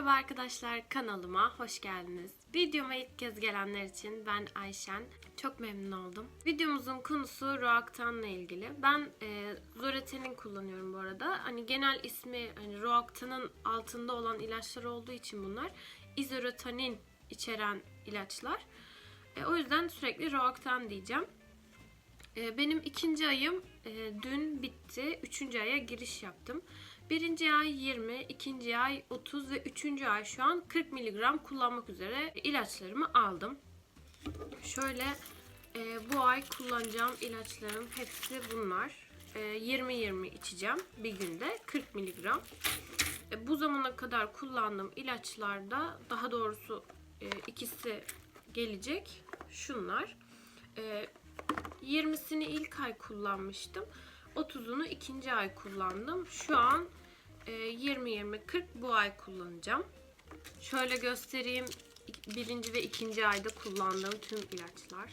Merhaba arkadaşlar kanalıma hoş geldiniz. Videoma ilk kez gelenler için ben Ayşen. Çok memnun oldum. Videomuzun konusu Roaktan'la ilgili. Ben e, Zoreten'in kullanıyorum bu arada. Hani genel ismi hani Roaktan'ın altında olan ilaçlar olduğu için bunlar izorotanin içeren ilaçlar. E, o yüzden sürekli Roaktan diyeceğim. E, benim ikinci ayım e, dün bitti. Üçüncü aya giriş yaptım. Birinci ay 20, ikinci ay 30 ve üçüncü ay şu an 40 miligram kullanmak üzere ilaçlarımı aldım. Şöyle e, bu ay kullanacağım ilaçlarım hepsi bunlar. E, 20-20 içeceğim bir günde 40 miligram. E, bu zamana kadar kullandığım ilaçlarda daha doğrusu e, ikisi gelecek. Şunlar. E, 20'sini ilk ay kullanmıştım. 30'unu ikinci ay kullandım. Şu an e, 20-20-40 bu ay kullanacağım. Şöyle göstereyim. Birinci ve ikinci ayda kullandığım tüm ilaçlar.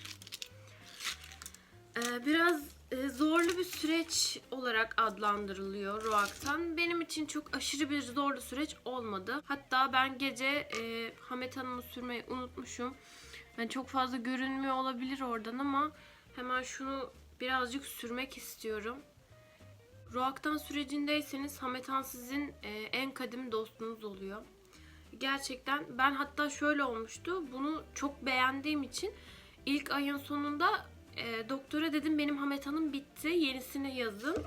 E, Biraz e, zorlu bir süreç olarak adlandırılıyor Roaktan. Benim için çok aşırı bir zorlu süreç olmadı. Hatta ben gece e, Hamet Hanım'ı sürmeyi unutmuşum. Yani çok fazla görünmüyor olabilir oradan ama hemen şunu birazcık sürmek istiyorum. Roaktan sürecindeyseniz Hametan sizin e, en kadim dostunuz oluyor. Gerçekten ben hatta şöyle olmuştu. Bunu çok beğendiğim için ilk ayın sonunda e, doktora dedim benim Hametan'ım bitti. Yenisini yazın.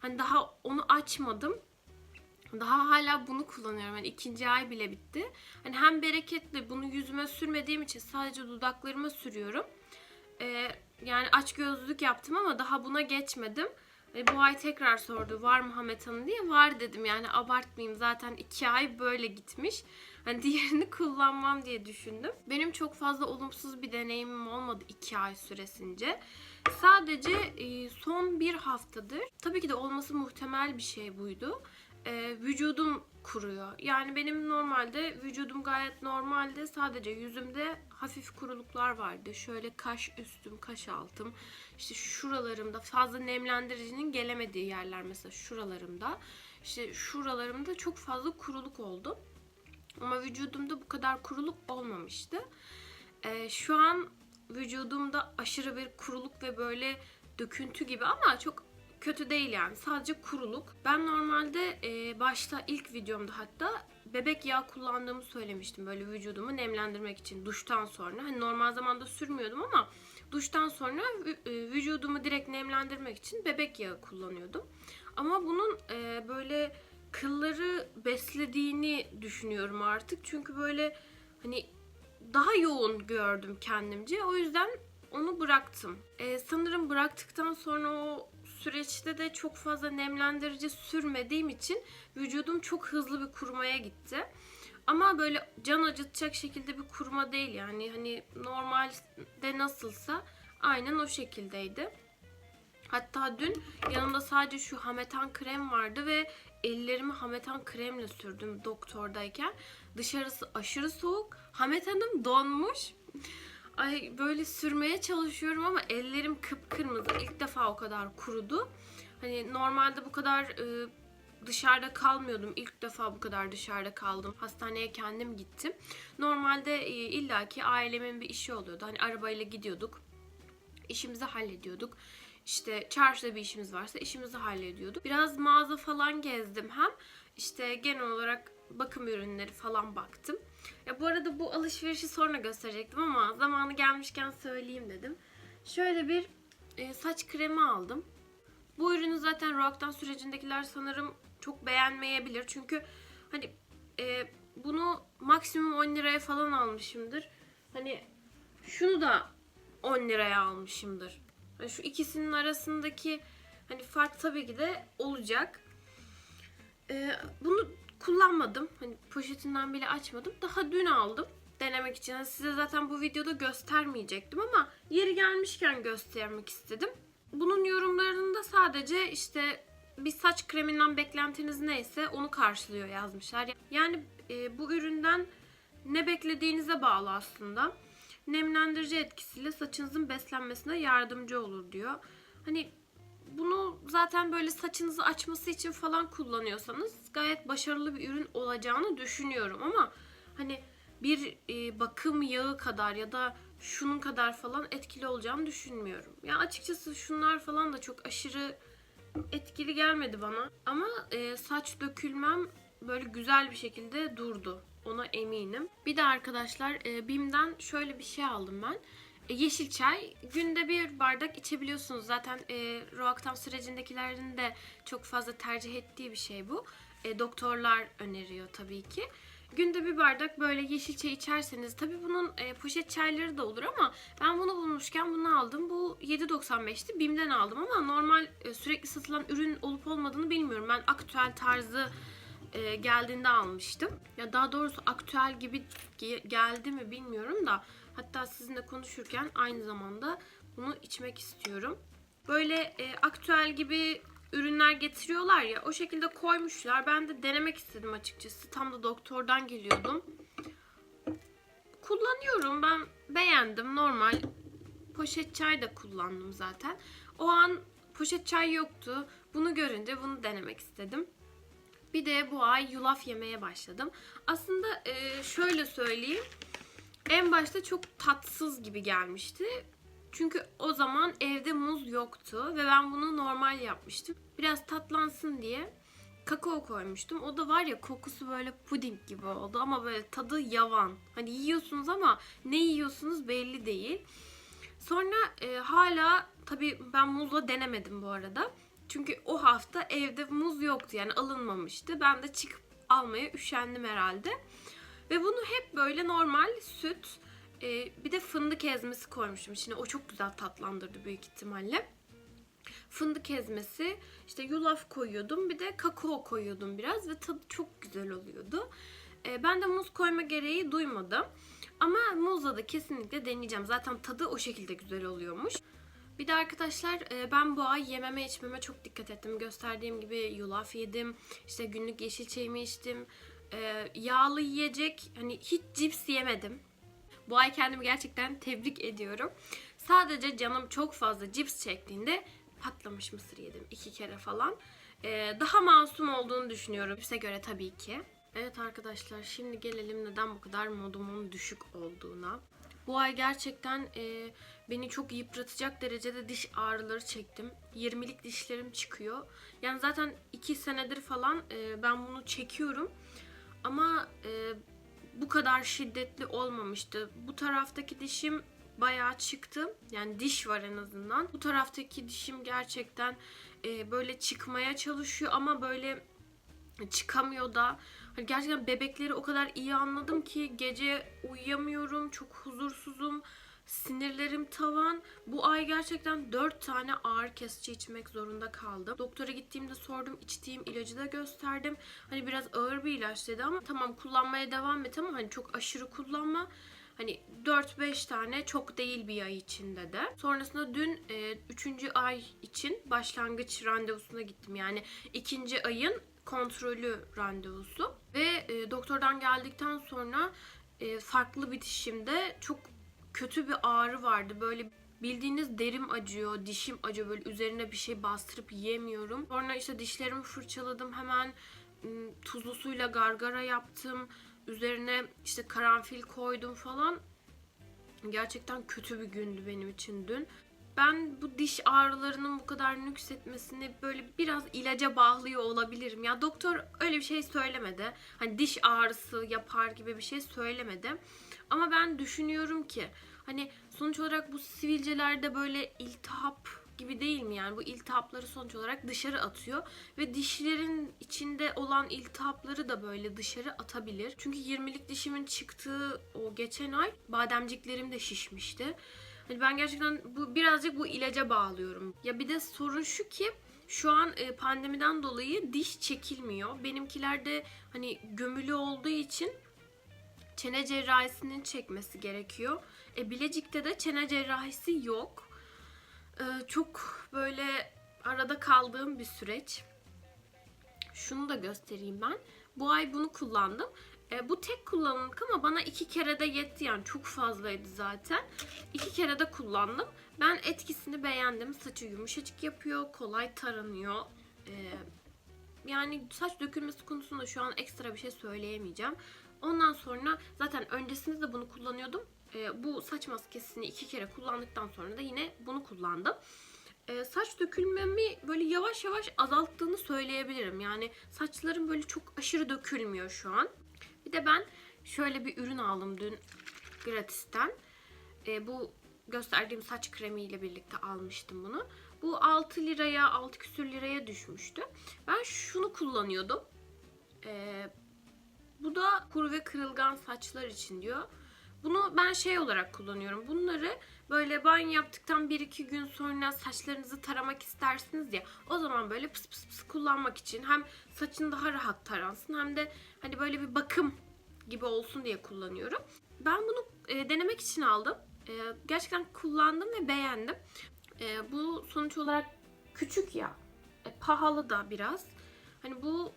Hani daha onu açmadım. Daha hala bunu kullanıyorum. Yani ikinci ay bile bitti. Hani hem bereketli bunu yüzüme sürmediğim için sadece dudaklarıma sürüyorum. E, yani aç gözlülük yaptım ama daha buna geçmedim. E, bu ay tekrar sordu var mı Hamet Hanım diye. Var dedim yani abartmayayım zaten iki ay böyle gitmiş. Hani diğerini kullanmam diye düşündüm. Benim çok fazla olumsuz bir deneyimim olmadı iki ay süresince. Sadece e, son bir haftadır tabii ki de olması muhtemel bir şey buydu. E, vücudum kuruyor. Yani benim normalde vücudum gayet normalde sadece yüzümde hafif kuruluklar vardı. Şöyle kaş üstüm, kaş altım, işte şuralarımda fazla nemlendiricinin gelemediği yerler mesela şuralarımda. İşte şuralarımda çok fazla kuruluk oldu. Ama vücudumda bu kadar kuruluk olmamıştı. Ee, şu an vücudumda aşırı bir kuruluk ve böyle döküntü gibi ama çok kötü değil yani. Sadece kuruluk. Ben normalde e, başta ilk videomda hatta bebek yağı kullandığımı söylemiştim böyle vücudumu nemlendirmek için duştan sonra. Hani normal zamanda sürmüyordum ama duştan sonra e, vücudumu direkt nemlendirmek için bebek yağı kullanıyordum. Ama bunun e, böyle kılları beslediğini düşünüyorum artık. Çünkü böyle hani daha yoğun gördüm kendimce. O yüzden onu bıraktım. Ee, sanırım bıraktıktan sonra o süreçte de çok fazla nemlendirici sürmediğim için vücudum çok hızlı bir kurumaya gitti. Ama böyle can acıtacak şekilde bir kuruma değil yani hani normalde nasılsa aynen o şekildeydi. Hatta dün yanımda sadece şu hametan krem vardı ve ellerimi hametan kremle sürdüm doktordayken. Dışarısı aşırı soğuk. Hametanım donmuş. Ay böyle sürmeye çalışıyorum ama ellerim kıpkırmızı. İlk defa o kadar kurudu. Hani normalde bu kadar e, dışarıda kalmıyordum. İlk defa bu kadar dışarıda kaldım. Hastaneye kendim gittim. Normalde e, illaki ailemin bir işi oluyordu. Hani arabayla gidiyorduk. İşimizi hallediyorduk. İşte çarşıda bir işimiz varsa işimizi hallediyorduk. Biraz mağaza falan gezdim hem. işte genel olarak bakım ürünleri falan baktım. Ya bu arada bu alışverişi sonra gösterecektim ama zamanı gelmişken söyleyeyim dedim. Şöyle bir e, saç kremi aldım. Bu ürünü zaten Roak'tan sürecindekiler sanırım çok beğenmeyebilir. Çünkü hani e, bunu maksimum 10 liraya falan almışımdır. Hani şunu da 10 liraya almışımdır. Hani şu ikisinin arasındaki hani fark tabii ki de olacak. Ee, bunu kullanmadım. Hani poşetinden bile açmadım. Daha dün aldım denemek için. Hani size zaten bu videoda göstermeyecektim ama yeri gelmişken göstermek istedim. Bunun yorumlarında sadece işte bir saç kreminden beklentiniz neyse onu karşılıyor yazmışlar. Yani e, bu üründen ne beklediğinize bağlı aslında. Nemlendirici etkisiyle saçınızın beslenmesine yardımcı olur diyor. Hani bunu zaten böyle saçınızı açması için falan kullanıyorsanız gayet başarılı bir ürün olacağını düşünüyorum ama hani bir e, bakım yağı kadar ya da şunun kadar falan etkili olacağını düşünmüyorum. Ya açıkçası şunlar falan da çok aşırı etkili gelmedi bana. Ama e, saç dökülmem böyle güzel bir şekilde durdu. Ona eminim. Bir de arkadaşlar e, Bim'den şöyle bir şey aldım ben. Yeşil çay günde bir bardak içebiliyorsunuz. Zaten e, Roaktam sürecindekilerin de çok fazla tercih ettiği bir şey bu. E, doktorlar öneriyor tabii ki. Günde bir bardak böyle yeşil çay içerseniz tabii bunun e, poşet çayları da olur ama ben bunu bulmuşken bunu aldım. Bu 7.95'ti. Bim'den aldım ama normal e, sürekli satılan ürün olup olmadığını bilmiyorum. Ben aktüel tarzı e, geldiğinde almıştım. Ya daha doğrusu aktüel gibi ge- geldi mi bilmiyorum da hatta sizinle konuşurken aynı zamanda bunu içmek istiyorum. Böyle e, aktüel gibi ürünler getiriyorlar ya o şekilde koymuşlar. Ben de denemek istedim açıkçası. Tam da doktordan geliyordum. Kullanıyorum ben beğendim normal. Poşet çay da kullandım zaten. O an poşet çay yoktu. Bunu görünce bunu denemek istedim. Bir de bu ay yulaf yemeye başladım. Aslında e, şöyle söyleyeyim. En başta çok tatsız gibi gelmişti. Çünkü o zaman evde muz yoktu ve ben bunu normal yapmıştım. Biraz tatlansın diye kakao koymuştum. O da var ya kokusu böyle puding gibi oldu ama böyle tadı yavan. Hani yiyorsunuz ama ne yiyorsunuz belli değil. Sonra e, hala tabii ben muzla denemedim bu arada. Çünkü o hafta evde muz yoktu yani alınmamıştı. Ben de çıkıp almaya üşendim herhalde. Ve bunu hep böyle normal süt, e, bir de fındık ezmesi koymuştum içine. O çok güzel tatlandırdı büyük ihtimalle. Fındık ezmesi, işte yulaf koyuyordum, bir de kakao koyuyordum biraz ve tadı çok güzel oluyordu. E, ben de muz koyma gereği duymadım. Ama muzla da kesinlikle deneyeceğim. Zaten tadı o şekilde güzel oluyormuş. Bir de arkadaşlar e, ben bu ay yememe içmeme çok dikkat ettim. Gösterdiğim gibi yulaf yedim. işte günlük yeşil çayımı içtim. E, Yağlı yiyecek hani hiç cips yemedim. Bu ay kendimi gerçekten tebrik ediyorum. Sadece canım çok fazla cips çektiğinde patlamış mısır yedim iki kere falan. E, Daha masum olduğunu düşünüyorum. Cipse göre tabii ki. Evet arkadaşlar şimdi gelelim neden bu kadar modumun düşük olduğuna. Bu ay gerçekten e, beni çok yıpratacak derecede diş ağrıları çektim. 20'lik dişlerim çıkıyor. Yani zaten 2 senedir falan e, ben bunu çekiyorum. Ama e, bu kadar şiddetli olmamıştı. Bu taraftaki dişim bayağı çıktı. Yani diş var en azından. Bu taraftaki dişim gerçekten e, böyle çıkmaya çalışıyor ama böyle çıkamıyor da. Hani gerçekten bebekleri o kadar iyi anladım ki gece uyuyamıyorum, çok huzursuzum. Sinirlerim tavan. Bu ay gerçekten 4 tane ağrı kesici içmek zorunda kaldım. Doktora gittiğimde sordum, içtiğim ilacı da gösterdim. Hani biraz ağır bir ilaç dedi ama tamam kullanmaya devam et ama hani çok aşırı kullanma. Hani 4-5 tane çok değil bir ay içinde de. Sonrasında dün 3. ay için başlangıç randevusuna gittim. Yani ikinci ayın kontrolü randevusu. Ve e, doktordan geldikten sonra e, farklı bir dişimde çok kötü bir ağrı vardı. Böyle bildiğiniz derim acıyor, dişim acıyor. Böyle üzerine bir şey bastırıp yiyemiyorum. Sonra işte dişlerimi fırçaladım. Hemen tuzlu suyla gargara yaptım. Üzerine işte karanfil koydum falan. Gerçekten kötü bir gündü benim için dün. Ben bu diş ağrılarının bu kadar nüksetmesini böyle biraz ilaca bağlıyor olabilirim. Ya doktor öyle bir şey söylemedi. Hani diş ağrısı yapar gibi bir şey söylemedi. Ama ben düşünüyorum ki hani sonuç olarak bu sivilcelerde böyle iltihap gibi değil mi yani bu iltihapları sonuç olarak dışarı atıyor ve dişlerin içinde olan iltihapları da böyle dışarı atabilir. Çünkü 20'lik dişimin çıktığı o geçen ay bademciklerim de şişmişti. Hani ben gerçekten bu birazcık bu ilaca bağlıyorum. Ya bir de sorun şu ki şu an e, pandemiden dolayı diş çekilmiyor. Benimkilerde hani gömülü olduğu için çene cerrahisinin çekmesi gerekiyor. E, Bilecik'te de çene cerrahisi yok. E, çok böyle arada kaldığım bir süreç. Şunu da göstereyim ben. Bu ay bunu kullandım. E, bu tek kullanımlık ama bana iki kere de yetti yani çok fazlaydı zaten. İki kere de kullandım. Ben etkisini beğendim. Saçı yumuşacık yapıyor, kolay taranıyor. E, yani saç dökülmesi konusunda şu an ekstra bir şey söyleyemeyeceğim. Ondan sonra zaten öncesinde de bunu kullanıyordum. E, bu saç maskesini iki kere kullandıktan sonra da yine bunu kullandım. E, saç dökülmemi böyle yavaş yavaş azalttığını söyleyebilirim. Yani saçlarım böyle çok aşırı dökülmüyor şu an. De ben şöyle bir ürün aldım dün gratisten. E, bu gösterdiğim saç kremiyle birlikte almıştım bunu. Bu 6 liraya, 6 küsür liraya düşmüştü. Ben şunu kullanıyordum. E, bu da kuru ve kırılgan saçlar için diyor. Bunu ben şey olarak kullanıyorum. Bunları böyle banyo yaptıktan 1-2 gün sonra saçlarınızı taramak istersiniz ya. O zaman böyle pıs pıs pıs kullanmak için hem saçın daha rahat taransın hem de hani böyle bir bakım gibi olsun diye kullanıyorum. Ben bunu e, denemek için aldım. E, gerçekten kullandım ve beğendim. E, bu sonuç olarak küçük ya. E, pahalı da biraz. Hani bu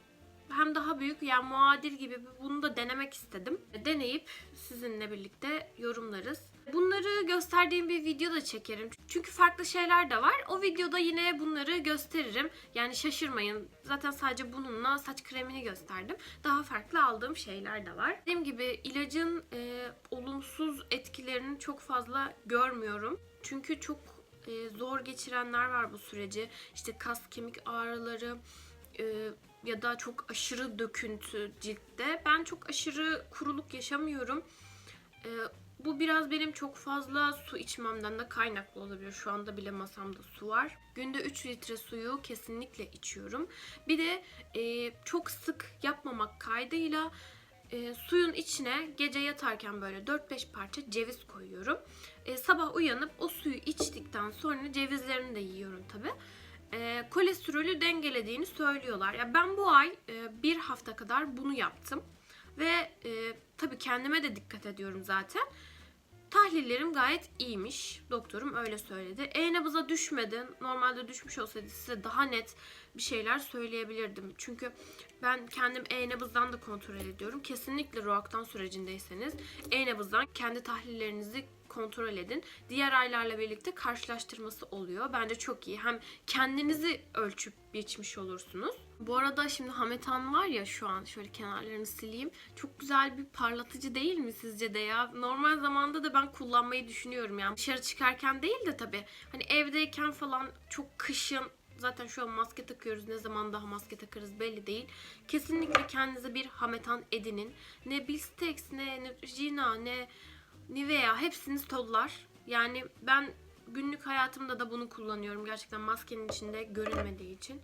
hem daha büyük yani muadil gibi bunu da denemek istedim. Deneyip sizinle birlikte yorumlarız. Bunları gösterdiğim bir video da çekerim. Çünkü farklı şeyler de var. O videoda yine bunları gösteririm. Yani şaşırmayın. Zaten sadece bununla saç kremini gösterdim. Daha farklı aldığım şeyler de var. Dediğim gibi ilacın e, olumsuz etkilerini çok fazla görmüyorum. Çünkü çok e, zor geçirenler var bu süreci. İşte kas kemik ağrıları, e, ya da çok aşırı döküntü ciltte. Ben çok aşırı kuruluk yaşamıyorum. Ee, bu biraz benim çok fazla su içmemden de kaynaklı olabilir. Şu anda bile masamda su var. Günde 3 litre suyu kesinlikle içiyorum. Bir de e, çok sık yapmamak kaydıyla e, suyun içine gece yatarken böyle 4-5 parça ceviz koyuyorum. E, sabah uyanıp o suyu içtikten sonra cevizlerini de yiyorum tabii e, kolesterolü dengelediğini söylüyorlar. Ya ben bu ay e, bir hafta kadar bunu yaptım ve e, tabii kendime de dikkat ediyorum zaten. Tahlillerim gayet iyiymiş. Doktorum öyle söyledi. E-nabıza düşmedi. Normalde düşmüş olsaydı size daha net bir şeyler söyleyebilirdim. Çünkü ben kendim e-nabızdan da kontrol ediyorum. Kesinlikle roaktan sürecindeyseniz e-nabızdan kendi tahlillerinizi kontrol edin. Diğer aylarla birlikte karşılaştırması oluyor. Bence çok iyi. Hem kendinizi ölçüp biçmiş olursunuz. Bu arada şimdi Hametan var ya şu an şöyle kenarlarını sileyim. Çok güzel bir parlatıcı değil mi sizce de ya? Normal zamanda da ben kullanmayı düşünüyorum yani. Dışarı çıkarken değil de tabii. Hani evdeyken falan çok kışın Zaten şu an maske takıyoruz. Ne zaman daha maske takarız belli değil. Kesinlikle kendinize bir hametan edinin. Ne Bilstex, ne Neutrogena, ne Nivea hepsini tollar. Yani ben günlük hayatımda da bunu kullanıyorum. Gerçekten maskenin içinde görünmediği için.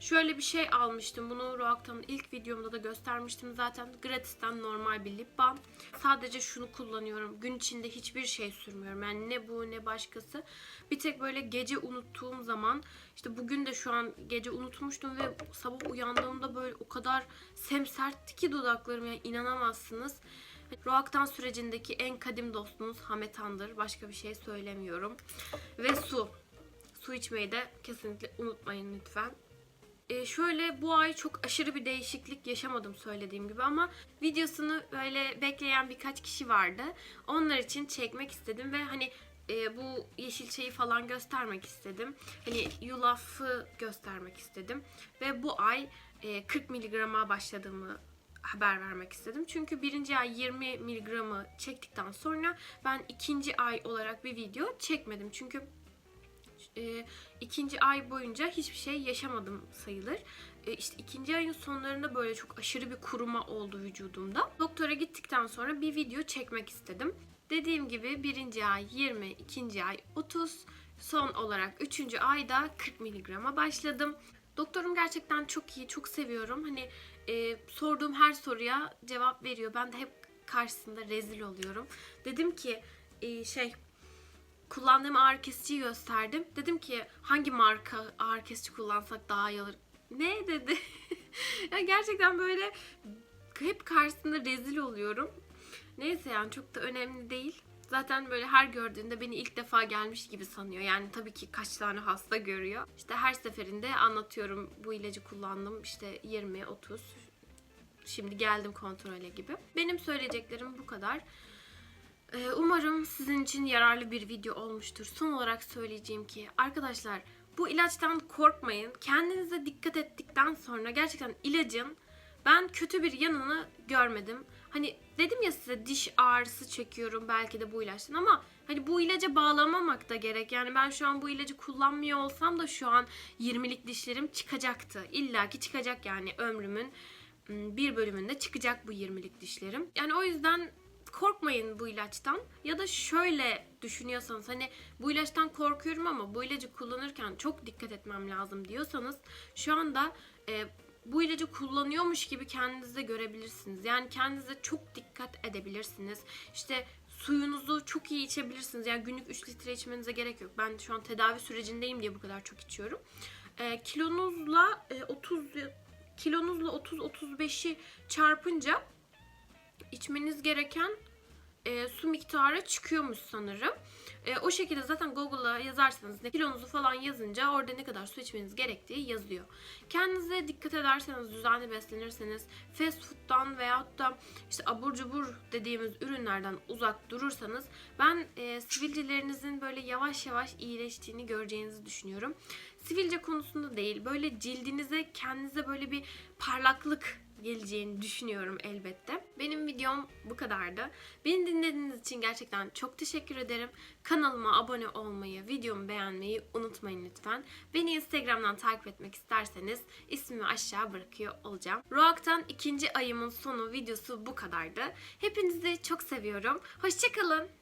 Şöyle bir şey almıştım. Bunu Roakta'nın ilk videomda da göstermiştim zaten. Gratis'ten normal bir lip balm. Sadece şunu kullanıyorum. Gün içinde hiçbir şey sürmüyorum. Yani ne bu ne başkası. Bir tek böyle gece unuttuğum zaman işte bugün de şu an gece unutmuştum ve sabah uyandığımda böyle o kadar semsertti ki dudaklarım yani inanamazsınız. Roaktan sürecindeki en kadim dostunuz Hametan'dır. Başka bir şey söylemiyorum. Ve su. Su içmeyi de kesinlikle unutmayın lütfen. Ee, şöyle bu ay çok aşırı bir değişiklik yaşamadım söylediğim gibi ama videosunu böyle bekleyen birkaç kişi vardı. Onlar için çekmek istedim ve hani e, bu yeşil şeyi falan göstermek istedim. Hani yulafı göstermek istedim. Ve bu ay e, 40 miligrama başladığımı haber vermek istedim. Çünkü birinci ay 20 miligramı çektikten sonra ben ikinci ay olarak bir video çekmedim. Çünkü e, ikinci ay boyunca hiçbir şey yaşamadım sayılır. E, işte ikinci ayın sonlarında böyle çok aşırı bir kuruma oldu vücudumda. Doktora gittikten sonra bir video çekmek istedim. Dediğim gibi birinci ay 20, ikinci ay 30, son olarak üçüncü ayda 40 miligrama başladım. Doktorum gerçekten çok iyi, çok seviyorum. Hani e, sorduğum her soruya cevap veriyor. Ben de hep karşısında rezil oluyorum. Dedim ki e, şey kullandığım ağrı kesiciyi gösterdim. Dedim ki hangi marka ağrı kesici kullansak daha iyi olur. Ne dedi? ya gerçekten böyle hep karşısında rezil oluyorum. Neyse yani çok da önemli değil. Zaten böyle her gördüğünde beni ilk defa gelmiş gibi sanıyor. Yani tabii ki kaç tane hasta görüyor. İşte her seferinde anlatıyorum bu ilacı kullandım. İşte 20, 30 Şimdi geldim kontrole gibi. Benim söyleyeceklerim bu kadar. Ee, umarım sizin için yararlı bir video olmuştur. Son olarak söyleyeceğim ki arkadaşlar bu ilaçtan korkmayın. Kendinize dikkat ettikten sonra gerçekten ilacın ben kötü bir yanını görmedim. Hani dedim ya size diş ağrısı çekiyorum belki de bu ilaçtan ama hani bu ilaca bağlamamak da gerek. Yani ben şu an bu ilacı kullanmıyor olsam da şu an 20'lik dişlerim çıkacaktı. İlla ki çıkacak yani ömrümün bir bölümünde çıkacak bu 20'lik dişlerim. Yani o yüzden korkmayın bu ilaçtan. Ya da şöyle düşünüyorsanız hani bu ilaçtan korkuyorum ama bu ilacı kullanırken çok dikkat etmem lazım diyorsanız şu anda e, bu ilacı kullanıyormuş gibi kendinizde görebilirsiniz. Yani kendinize çok dikkat edebilirsiniz. İşte suyunuzu çok iyi içebilirsiniz. Yani günlük 3 litre içmenize gerek yok. Ben şu an tedavi sürecindeyim diye bu kadar çok içiyorum. E, kilonuzla e, 30 kilonuzla 30-35'i çarpınca içmeniz gereken e, su miktarı çıkıyormuş sanırım. E, o şekilde zaten Google'a yazarsanız ne kilonuzu falan yazınca orada ne kadar su içmeniz gerektiği yazıyor. Kendinize dikkat ederseniz, düzenli beslenirseniz, fast food'dan veyahut da işte abur cubur dediğimiz ürünlerden uzak durursanız ben e, sivilcelerinizin böyle yavaş yavaş iyileştiğini göreceğinizi düşünüyorum. Sivilce konusunda değil, böyle cildinize, kendinize böyle bir parlaklık geleceğini düşünüyorum elbette. Benim videom bu kadardı. Beni dinlediğiniz için gerçekten çok teşekkür ederim. Kanalıma abone olmayı, videomu beğenmeyi unutmayın lütfen. Beni Instagram'dan takip etmek isterseniz ismimi aşağı bırakıyor olacağım. Roak'tan ikinci ayımın sonu videosu bu kadardı. Hepinizi çok seviyorum. Hoşçakalın.